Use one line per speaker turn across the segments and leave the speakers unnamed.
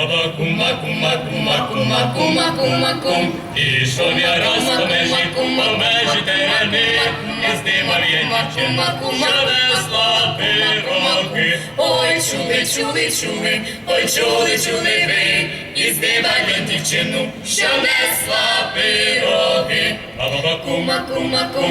Баба кума, кума,
кума, кума, кума, кума, кум. Пішов я раз по межі, по межі терени, і здимав я дівчина, що несла пироки.
Ой, чули, чули, чули, ой, чули, чули ви, і здимав я дівчину, що несла пироки.
Баба
Маку, маку,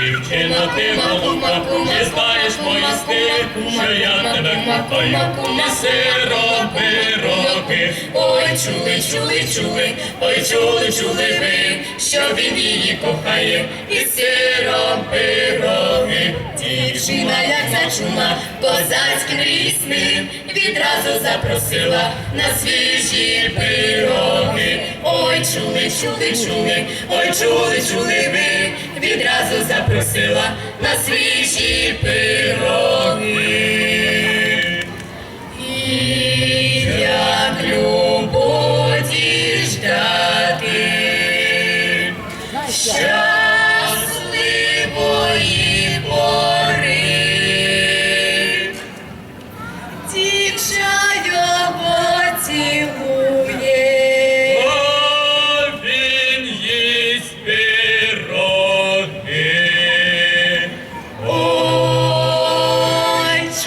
дівчина, ти голубка, ти знаєш мої сни, що я тебе кохаю, і сиро пироги.
Ой, чули, чули, чули, ой, чули, чули ви, що він її кохає, і сиром пироги. Дівчина, як зачула, козацькі рісни, відразу запросила на свіжі пироги. Ой, чули, чули, чули, ой, чули, чули ви, відразу запросила на свіжі пироги. І як ждати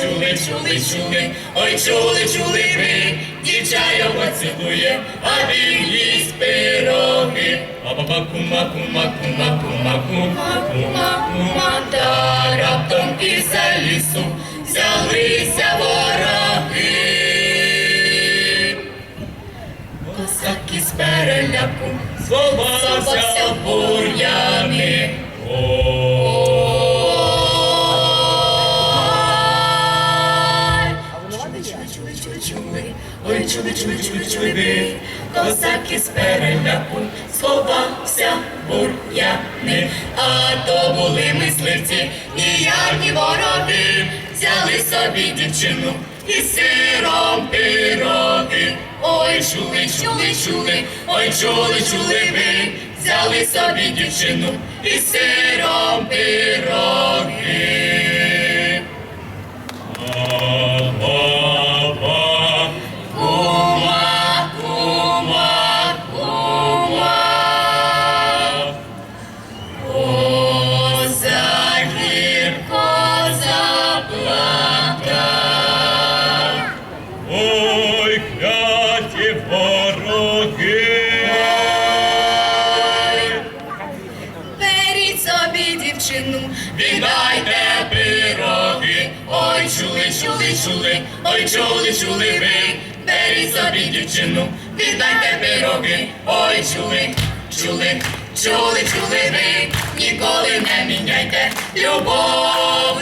чули, чули, чули, ой, чули, чули ви, дівча його цілує, а він їсть пироги.
А баба кума, кума, кума, кума, кума,
Кума, кума, та раптом із-за лісу взялися вороги. Козак із переляку
Сховався
в Чули, ой, чули, чули, чули, чули. Ви, козак із переляку сховався бур'яни, а то були мисливці, ніякі вороги, взяли собі дівчину і сиром пироги. Ой, чули, чули, чули, ой, чули, чули ви, взяли собі дівчину і сиром пироги.
Вороги.
Беріть собі дівчину, віддайте пироги. Ой, чули, чули, чули, ой, чули, чули ви. Беріть собі дівчину, віддайте пироги. Ой, чули, чули, чули, чули ви. Ніколи не міняйте любов.